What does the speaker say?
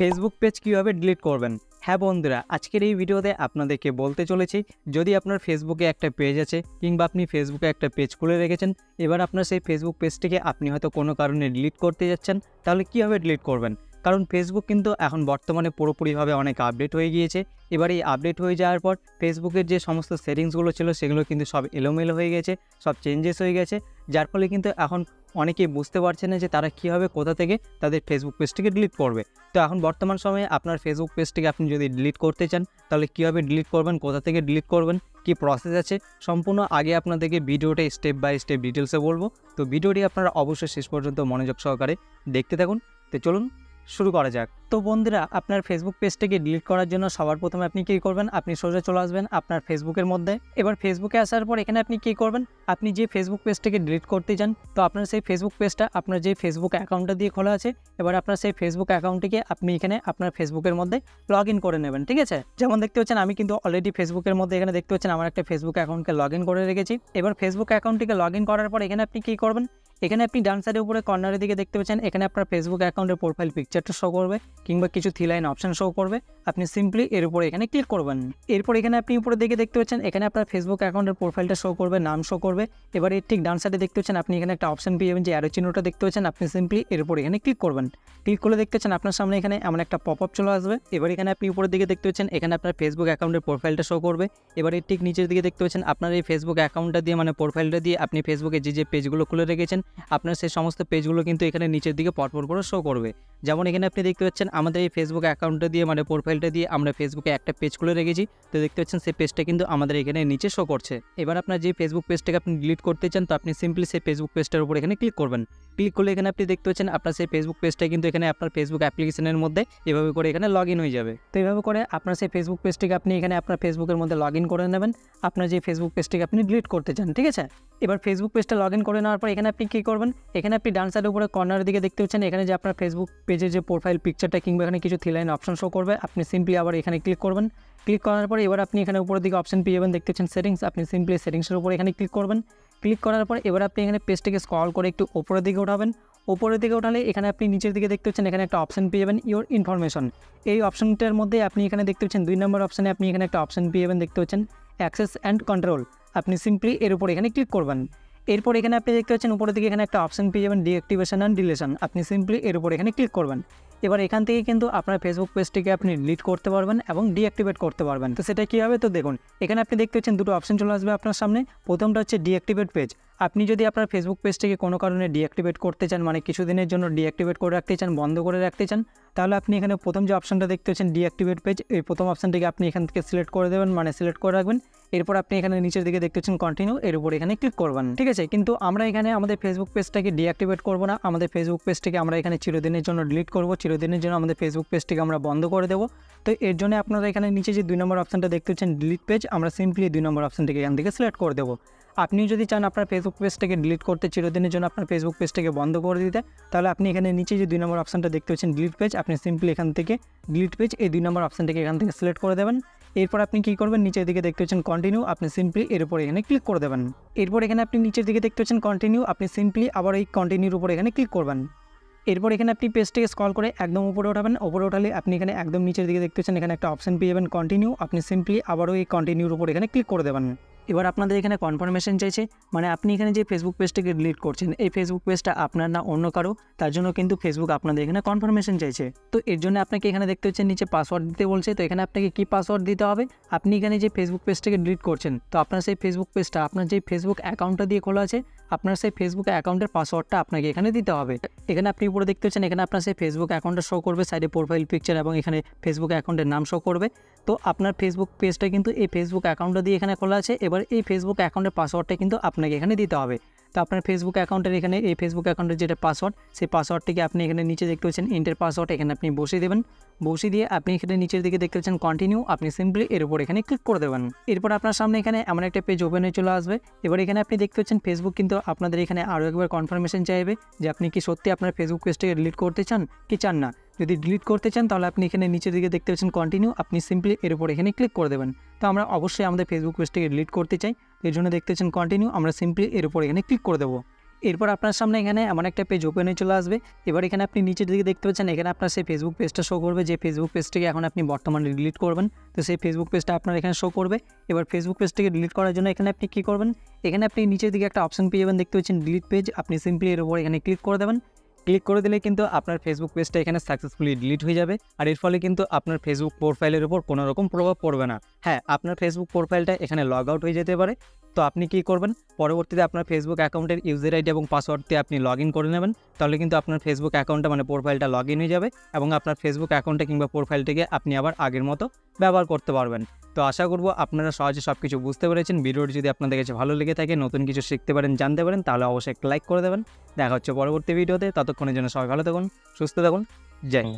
Facebook page কীভাবে delete করবেন? হ্যাঁ বন্ধুরা, আজকের এই ভিডিওতে আপনাদেরকে বলতে চলেছি, যদি আপনার ফেসবুকে একটা পেজ আছে কিংবা আপনি ফেসবুকে একটা পেজ খুলে রেখেছেন, এবার আপনার সেই ফেসবুক পেজটিকে আপনি হয়তো কোনো কারণে ডিলিট করতে যাচ্ছেন, তাহলে কীভাবে ডিলিট করবেন? কারণ ফেসবুক কিন্তু এখন বর্তমানে পুরোপুরিভাবে অনেক আপডেট হয়ে গিয়েছে, এবার এই আপডেট হয়ে যাওয়ার পর ফেসবুকের যে সমস্ত সেটিংসগুলো ছিল, সেগুলো কিন্তু সব এলোমেলো হয়ে গেছে, সব চেঞ্জেস হয়ে গেছে, যার ফলে কিন্তু এখন অনেকেই বুঝতে পারছে না যে তারা কীভাবে কোথা থেকে তাদের ফেসবুক পেজটিকে ডিলিট করবে। তো এখন বর্তমান সময়ে আপনার ফেসবুক পেজটিকে আপনি যদি ডিলিট করতে চান, তাহলে কীভাবে ডিলিট করবেন, কোথা থেকে ডিলিট করবেন, কি প্রসেস আছে, সম্পূর্ণ আগে আপনাদেরকে ভিডিওটা স্টেপ বাই স্টেপ ডিটেলসে বলব। তো ভিডিওটি আপনারা অবশ্যই শেষ পর্যন্ত মনোযোগ সহকারে দেখতে থাকুন। তো চলুন শুরু করা যাক। তো বন্ধুরা, আপনার ফেসবুক পেজটাকে ডিলিট করার জন্য সবার প্রথমে আপনি কী করবেন? আপনি সোজা চলে আসবেন আপনার ফেসবুকের মধ্যে। এবার ফেসবুকে আসার পর এখানে আপনি কী করবেন? আপনি যে ফেসবুক পেজটাকে ডিলিট করতে চান, তো আপনার সেই ফেসবুক পেজটা আপনার যে ফেসবুক অ্যাকাউন্টটা দিয়ে খোলা আছে, এবার আপনার সেই ফেসবুক অ্যাকাউন্টটিকে আপনি এখানে আপনার ফেসবুকের মধ্যে লগ করে নেবেন, ঠিক আছে? যেমন দেখতে পাচ্ছেন, আমি কিন্তু অলরেডি ফেসবুকের মধ্যে এখানে দেখতে পাচ্ছেন, আমার একটা ফেসবুক অ্যাকাউন্টকে লগ করে রেখেছি। এবার ফেসবুক অ্যাকাউন্টটিকে লগ করার পর এখানে আপনি কী করবেন? এখানে আপনি ডান সাইডের উপরে কর্নারের দিকে দেখতে পাচ্ছেন, এখানে আপনার ফেসবুক অ্যাকাউন্টের প্রোফাইল পিকচারটা শো করবে, কিংবা কিছু থ্রি লাইন অপশন শো করবে। আপনি সিম্পলি এর উপরে এখানে ক্লিক করবেন। এরপর এখানে আপনি উপরে দিকে দেখতে পাচ্ছেন, এখানে আপনার ফেসবুক অ্যাকাউন্টের প্রোফাইলটা শো করবে, নাম শো করবে। এবার এর ঠিক ডান সাইডে দেখতে পাচ্ছেন, আপনি এখানে একটা অপশন পেয়ে যাবেন যে অ্যারো চিহ্নটা দেখতে পাচ্ছেন, আপনি সিম্পলি এর উপর এখানে ক্লিক করবেন। ক্লিক করলে দেখতে পাচ্ছেন আপনার সামনে এখানে এমন একটা পপ আপ চলে আসবে। এবার এখানে আপনি উপরের দিকে দেখতে পাচ্ছেন, এখানে আপনার ফেসবুক অ্যাকাউন্টের প্রোফাইলটা শো করবে। এবার এর ঠিক নিচের দিকে দেখতে পাচ্ছেন, আপনার এই ফেসবুক অ্যাকাউন্টটা দিয়ে মানে প্রোফাইলটা দিয়ে আপনি ফেসবুকে যে যে পেজগুলো খুলে রেখেছেন আপনার সেই সমস্ত পেজগুলো কিন্তু এখানে নিচের দিকে পরপর করে শো করবে। যেমন এখানে আপনি দেখতে পাচ্ছেন, আমাদের এই ফেসবুক অ্যাকাউন্টটা দিয়ে মানে প্রোফাইলটা দিয়ে আমরা ফেসবুকে একটা পেজ খুলে রেখেছি। তো দেখতে পাচ্ছেন, সেই পেজটা কিন্তু আমাদের এখানে নিচে শো করছে। এবার আপনার যে ফেসবুক পেজটাকে আপনি ডিলিট করতে চান, তো আপনি সিম্পলি সেই ফেসবুক পেজটার উপর এখানে ক্লিক করবেন। ক্লিক করলে এখানে আপনি দেখতে পাচ্ছেন আপনার সেই ফেসবুক পেজটা কিন্তু এখানে আপনার ফেসবুক অ্যাপ্লিকেশনের মধ্যে এভাবে করে এখানে লগ হয়ে যাবে। তো এইভাবে করে আপনার সেই ফেসবুক পেজটিকে আপনি এখানে আপনার ফেসবুকের মধ্যে লগ করে নেবেন। আপনার যে ফেসবুক পেজটিকে আপনি ডিলিট করতে চান, ঠিক আছে? এবার ফেসবুক পেজটা লগ করে নেওয়ার পর এখানে আপনি কী করবেন? এখানে আপনি ডান সাইডের উপরে কর্নারের দিকে দেখতে পাচ্ছেন এখানে যে আপনার ফেসবুক পেজের যে প্রোফাইল পিকচারটা কিংবা এখানে কিছু থ্রি লাইন অপশন শো করবে, আপনি সিম্পলি আবার এখানে ক্লিক করবেন। ক্লিক করার পরে এবার আপনি এখানে উপরের দিকে অপশন পেয়ে যাবেন, দেখতে পাচ্ছেন সেটিংস আপনি সিম্পলি সেটিংসের উপর এখানে ক্লিক করবেন। ক্লিক করার পর এবার আপনি এখানে পেজটিকে স্ক্রল করে একটু ওপরের দিকে উঠাবেন ওপরের দিকে উঠালে এখানে আপনি নিচের দিকে দেখতে পাচ্ছেন এখানে একটা অপশন পেয়ে যাবেন ইওর ইনফরমেশন এই অপশনটার মধ্যে আপনি এখানে দেখতে পাচ্ছেন দুই নম্বর অপশানে আপনি এখানে একটা অপশন পেয়ে যাবেন, দেখতে পাচ্ছেন অ্যাক্সেস অ্যান্ড কন্ট্রোল আপনি সিম্পলি এর উপর এখানে ক্লিক করবেন। এরপর এখানে আপনি দেখতে পাচ্ছেন, উপরের দিকে এখানে একটা অপশন পেয়ে যাবেন ডিঅ্যাক্টিভেশন অ্যান্ড ডিলেশন আপনি সিম্পলি এর উপর এখানে ক্লিক করবেন। এবার এখান থেকে কিন্তু আপনার ফেসবুক পেজটিকে আপনি ডিলিট করতে পারবেন এবং ডিঅ্যাক্টিভেট করতে পারবেন। তো সেটা কী হবে তো দেখুন, এখানে আপনি দেখতে পাচ্ছেন দুটো অপশন চলে আসবে আপনার সামনে। প্রথমটা হচ্ছে ডিঅ্যাক্টিভেট পেজ আপনি যদি আপনার ফেসবুক পেজটিকে কোনো কারণে ডিঅ্যাক্টিভেট করতে চান মানে কিছুদিনের জন্য ডিঅ্যাক্টিভেট করে রাখতে চান, বন্ধ করে রাখতে চান, তাহলে আপনি এখানে প্রথম যে অপশনটা দেখতে পাচ্ছেন ডিঅ্যাক্টিভেট পেজ এই প্রথম অপশনটিকে আপনি এখান থেকে সিলেক্ট করে দেবেন মানে সিলেক্ট করে রাখবেন। এরপর আপনি এখানে নিচের দিকে দেখতে পাচ্ছেন কন্টিনিউ এর উপর এখানে ক্লিক করবেন। ঠিক আছে? কিন্তু আমরা এখানে আমাদের ফেসবুক পেজটাকে ডিঅ্যাক্টিভেট করব না। আমাদের ফেসবুক পেজটিকে আমরা এখানে চিরদিনের জন্য ডিলিট করব, চিরদিনের জন্য আমাদের ফেসবুক পেজটিকে আমরা বন্ধ করে দেবো। তো এর জন্য আপনারা এখানে নিচে যে দুই নম্বর অপশানটা দেখতে পাচ্ছেন ডিলিট পেজ আমরা সিম্পলি দুই নম্বর অপশানটিকে এখান থেকে সিলেক্ট করে দেবো। আপনি যদি চান আপনার ফেসবুক পেজটাকে ডিলিট করতে চিরদিনের জন্য আপনার ফেসবুক পেজটাকে বন্ধ করে দিতে, তাহলে আপনি এখানে নিচে যে দুই নম্বর অপশানটা দেখতে পাচ্ছেন ডিলিট পেজ আপনি সিম্পলি এখান থেকে ডিলিট পেজ এই দুই নম্বর অপশানটিকে এখান থেকে সিলেক্ট করে দেবেন। এরপর আপনি কী করবেন? নিচের দিকে দেখতে পাচ্ছেন কন্টিনিউ আপনি সিম্পলি এর উপর এখানে ক্লিক করে দেবেন। এরপর এখানে আপনি নিচের দিকে দেখতে পাচ্ছেন কন্টিনিউ আপনি সিম্পলি আবার এই কন্টিনিউর উপর এখানে ক্লিক করবেন। এরপর এখানে আপনি পেজটিকে স্কল করে একদম উপরে ওঠাবেন। উপরে ওঠালে আপনি এখানে একদম নিচের দিকে দেখতে পাচ্ছেন এখানে একটা অপশন পেয়ে যাবেন কন্টিনিউ আপনি সিম্পলি আবারও এই কন্টিনিউর উপর এখানে ক্লিক করে দেবেন। এবার আপনাদের এখানে কনফার্মেশন চাইছে মানে আপনি এখানে যে ফেসবুক পেজটাকে ডিলিট করছেন, এই ফেসবুক পেজটা আপনার না অন্য কারও, তার জন্য কিন্তু ফেসবুক আপনাদের এখানে কনফার্মেশন চাইছে। তো এর জন্য আপনাকে এখানে দেখতে হচ্ছে নিচে পাসওয়ার্ড দিতে বলছে, তো এখানে আপনাকে কি পাসওয়ার্ড দিতে হবে? আপনি এখানে যে ফেসবুক পেজটাকে ডিলিট করছেন, তো আপনার সেই ফেসবুক পেজটা আপনার যে ফেসবুক অ্যাকাউন্টটা দিয়ে খোলা আছে আপনার সেই ফেসবুক অ্যাকাউন্টের পাসওয়ার্ডটা আপনাকে এখানে দিতে হবে। এখানে আপনি উপরে দেখতে পাচ্ছেন, এখানে আপনার সেই ফেসবুক অ্যাকাউন্টটা শো করবে সাইডে প্রোফাইল পিকচার এবং এখানে ফেসবুক অ্যাকাউন্টের নাম শো করবে। তো আপনার ফেসবুক পেজটা কিন্তু এই ফেসবুক অ্যাকাউন্টটা দিয়ে এখানে খোলা আছে। এবার এই ফেসবুক অ্যাকাউন্টের পাসওয়ার্ডটা কিন্তু আপনাকে এখানে দিতে হবে। তো আপনার ফেসবুক অ্যাকাউন্টের এখানে, এই ফেসবুক অ্যাকাউন্টের যেটা পাসওয়ার্ড সেই পাসওয়ার্ডটিকে আপনি এখানে নিচে দেখতে পাচ্ছেন ইন্টার পাসওয়ার্ড এখানে আপনি বসিয়ে দেবেন। বসিয়ে দিয়ে আপনি এখানে নিচের দিকে দেখতে পাচ্ছেন কন্টিনিউ আপনি সিম্পলি এর উপর এখানে ক্লিক করে দেবেন। এরপর আপনার সামনে এখানে এমন একটা পেজ ওপেন হয়ে চলে আসবে। এবার এখানে আপনি দেখতে পাচ্ছেন ফেসবুক কিন্তু আপনাদের এখানে আরও একবার কনফার্মেশন চাইবে যে আপনি কি সত্যি আপনার ফেসবুক পেজটাকে ডিলিট করতে চান, কি চান না। যদি ডিলিট করতে চান, তাহলে আপনি এখানে নিচের দিকে দেখতে পাচ্ছেন কন্টিনিউ আপনি সিম্পলি এর উপর এখানে ক্লিক করে দেবেন। তো আমরা অবশ্যই আমাদের ফেসবুক পেজটাকে ডিলিট করতে চাই। এর জন্য দেখতে পাচ্ছেন কন্টিনিউ আমরা সিম্পলি এর উপর এখানে ক্লিক করে দেবো। এরপর আপনার সামনে এখানে এমন একটা পেজ ওপেন হয়ে চলে আসবে। এবার এখানে আপনি নিচের দিকে দেখতে পাচ্ছেন, এখানে আপনার সেই ফেসবুক পেজটা শো করবে। যে ফেসবুক পেজটিকে এখন আপনি বর্তমানে ডিলিট করবেন, তো সেই ফেসবুক পেজটা আপনার এখানে শো করবে। এবার ফেসবুক পেজটিকে ডিলিট করার জন্য এখানে আপনি কী করবেন? এখানে আপনি নিচের দিকে একটা অপশন পেয়ে যাবেন, দেখতে পাচ্ছেন ডিলিট পেজ আপনি সিম্পলি এর উপর এখানে ক্লিক করে দেবেন। ক্লিক করে দিলে কিন্তু আপনার ফেসবুক পেজটা এখানে সাকসেসফুলি ডিলিট হয়ে যাবে। আর এর ফলে কিন্তু আপনার ফেসবুক প্রোফাইলের উপর কোনো রকম প্রভাব পড়বে না। হ্যাঁ আপনার ফেসবুক প্রোফাইলটা এখানে লগ আউট হয়ে যেতে পারে। তো আপনি কী করবেন? পরবর্তীতে আপনার ফেসবুক অ্যাকাউন্টের ইউজার আইডি এবং পাসওয়ার্ড দিয়ে আপনি লগ করে নেবেন। তাহলে কিন্তু আপনার ফেসবুক অ্যাকাউন্টটা মানে প্রোফাইলটা লগ হয়ে যাবে এবং আপনার ফেসবুক অ্যাকাউন্টে কিংবা প্রোফাইলটিকে আপনি আবার আগের মতো ব্যবহার করতে পারবেন। তো আশা করব আপনারা সহজে সব কিছু বুঝতে পেরেছেন। ভিডিওটি যদি আপনাদের কাছে ভালো লেগে থাকে, নতুন কিছু শিখতে পারেন, জানতে পারেন, তাহলে অবশ্যই লাইক করে দেবেন। দেখা হচ্ছে পরবর্তী ভিডিওতে। ততক্ষণের জন্য সবাই ভালো থাকুন, সুস্থ থাকুন। জয়।